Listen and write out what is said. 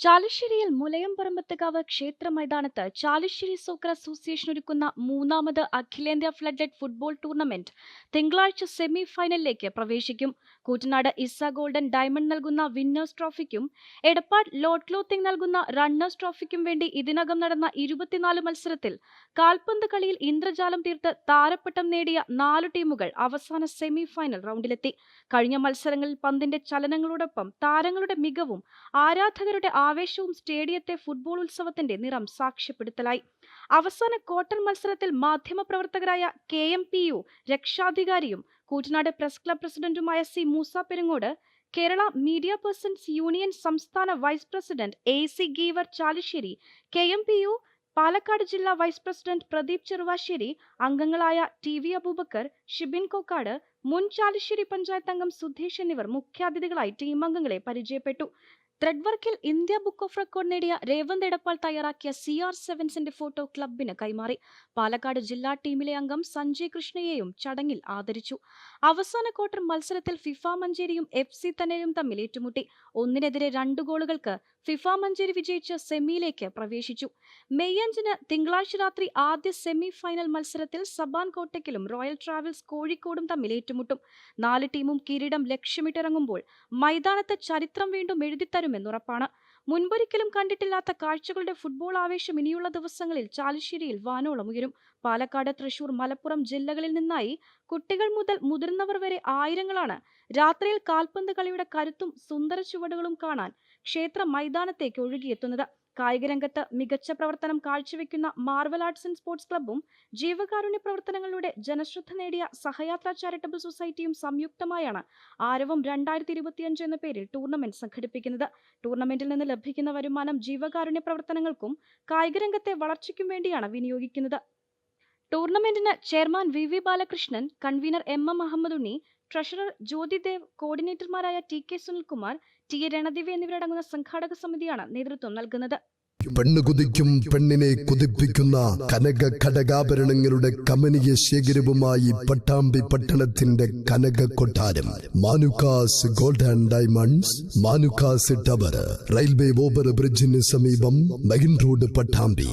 ചാലിശ്ശേരിയിൽ മുലയംപറമ്പത്തുകാവ് ക്ഷേത്ര മൈതാനത്ത് Chalissery soccer association ഒരുക്കുന്ന മൂന്നാമത് അഖിലേന്ത്യാ ഫ്ലഡ്ലൈറ്റ് ഫുട്ബോൾ ടൂർണമെന്റ് തിങ്കളാഴ്ച സെമി ഫൈനലിലേക്ക് പ്രവേശിക്കും. കൂറ്റനാട് ഇസ ഗോൾഡൻ ഡയമണ്ട് നൽകുന്ന വിന്നേഴ്സ് ട്രോഫിക്കും എടപ്പാട് ലോഡ് ക്ലോത്തിംഗ് നൽകുന്ന റണ്ണേഴ്സ് ട്രോഫിക്കും വേണ്ടി ഇതിനകം നടന്ന ഇരുപത്തിനാല് മത്സരത്തിൽ കാൽപന്ത് കളിയിൽ ഇന്ദ്രജാലം തീർത്ത് താരപ്പട്ടം നേടിയ നാല് ടീമുകൾ അവസാന സെമി ഫൈനൽ റൗണ്ടിലെത്തി. കഴിഞ്ഞ മത്സരങ്ങളിൽ പന്തിന്റെ ചലനങ്ങളോടൊപ്പം താരങ്ങളുടെ മികവും ആരാധകരുടെ ആവേശവും സ്റ്റേഡിയത്തെ ഫുട്ബോൾ ഉത്സവത്തിന്റെ നിറം സാക്ഷ്യപ്പെടുത്തലായി. അവസാന ക്വാർട്ടർ മത്സരത്തിൽ മാധ്യമപ്രവർത്തകരായ കെ എം പി യു രക്ഷാധികാരിയും കൂറ്റനാട് പ്രസ് ക്ലബ് പ്രസിഡന്റുമായ C Moosa Perungode Kerala media persons union സംസ്ഥാന vice president A C Geevar Chalissery K M P U Palakkad ജില്ലാ വൈസ് പ്രസിഡന്റ് പ്രദീപ് ചെറുവാശ്ശേരി അംഗങ്ങളായ ടി വി അബൂബക്കർ ഷിബിൻ കൊക്കാട് മുൻ ചാലിശ്ശേരി പഞ്ചായത്ത് അംഗം സുധീഷ് എന്നിവർ മുഖ്യാതിഥികളായി ടീം അംഗങ്ങളെ പരിചയപ്പെട്ടു. ത്രെഡ് വർക്കിൽ ഇന്ത്യ ബുക്ക് ഓഫ് റെക്കോർഡ് നേടിയ രേവന്ത് എടപ്പാൾ തയ്യാറാക്കിയ സി ആർ സെവൻസിന്റെ ഫോട്ടോ ക്ലബിന് കൈമാറി. പാലക്കാട് ജില്ലാ ടീമിലെ അംഗം സഞ്ജയ് കൃഷ്ണയെയും ചടങ്ങിൽ ആദരിച്ചു. അവസാന ക്വാർട്ടർ മത്സരത്തിൽ ഫിഫ മഞ്ചേരിയും എഫ് സി തന്നെയും തമ്മിൽ ഏറ്റുമുട്ടി. ഒന്നിനെതിരെ രണ്ട് ഗോളുകൾക്ക് ഫിഫ മഞ്ചേരി വിജയിച്ച് സെമിയിലേക്ക് പ്രവേശിച്ചു. മെയ് അഞ്ചിന് തിങ്കളാഴ്ച രാത്രി ആദ്യ സെമി ഫൈനൽ മത്സരത്തിൽ സബാൻ കോട്ടയ്ക്കലും റോയൽ ട്രാവൽസ് കോഴിക്കോടും തമ്മിൽ ഏറ്റുമുട്ടും. നാല് ടീമും കിരീടം ലക്ഷ്യമിട്ടിറങ്ങുമ്പോൾ മൈതാനത്ത് ചരിത്രം വീണ്ടും എഴുതിത്തരുമെന്നുറപ്പാണ് മുൻപൊരിക്കലും കണ്ടിട്ടില്ലാത്ത കാഴ്ചകളുടെ ഫുട്ബോൾ ആവേശം ഇനിയുള്ള ദിവസങ്ങളിൽ ചാലിശ്ശേരിയിൽ വാനോളം ഉയരും. പാലക്കാട് തൃശൂർ മലപ്പുറം ജില്ലകളിൽ നിന്നായി കുട്ടികൾ മുതൽ മുതിർന്നവർ വരെ ആയിരങ്ങളാണ്. രാത്രിയിൽ കാൽപന്ത് കളിയുടെ കരുത്തും സുന്ദര ചുവടുകളും കാണാൻ ക്ഷേത്ര മൈതാനത്തേക്ക് ഒഴുകിയെത്തുന്നത്. കായികരംഗത്ത് മികച്ച പ്രവർത്തനം കാഴ്ചവെക്കുന്ന മാർവൽ ആർട്സ് ആൻഡ് സ്പോർട്സ് ക്ലബ്ബും ജീവകാരുണ്യ പ്രവർത്തനങ്ങളിലൂടെ ജനശ്രദ്ധ നേടിയ സഹയാത്ര ചാരിറ്റബിൾ സൊസൈറ്റിയും സംയുക്തമായാണ് ആരവം രണ്ടായിരത്തി ഇരുപത്തിയഞ്ച് എന്ന പേരിൽ ടൂർണമെന്റ് സംഘടിപ്പിക്കുന്നത്. ടൂർണമെന്റിൽ നിന്ന് ലഭിക്കുന്ന വരുമാനം ജീവകാരുണ്യ പ്രവർത്തനങ്ങൾക്കും കായികരംഗത്തെ വളർച്ചയ്ക്കും വേണ്ടിയാണ് വിനിയോഗിക്കുന്നത്. ടൂർണമെന്റിന് chairman V V Balakrishnan convener M M Muhammad Unni treasurer Jyothidev കോർഡിനേറ്റർമാരായ T K Sunilkumar T A Ranadivya എന്നിവരടങ്ങുന്ന സംഘാടക സമിതിയാണ് നേതൃത്വം നൽകുന്നത്. പെണ്ണ് കുതിക്കും പെണ്ണിനെ കുതിപ്പിക്കുന്ന കനക ഘടകാഭരണങ്ങളുടെ കമനീയ ശേഖരവുമായി പട്ടാമ്പി പട്ടണത്തിന്റെ കനക കൊട്ടാരം. Manukkas gold and diamonds Manukkas tower railway over ബ്രിഡ്ജിന് സമീപം മെയിൻ റോഡ് പട്ടാമ്പി.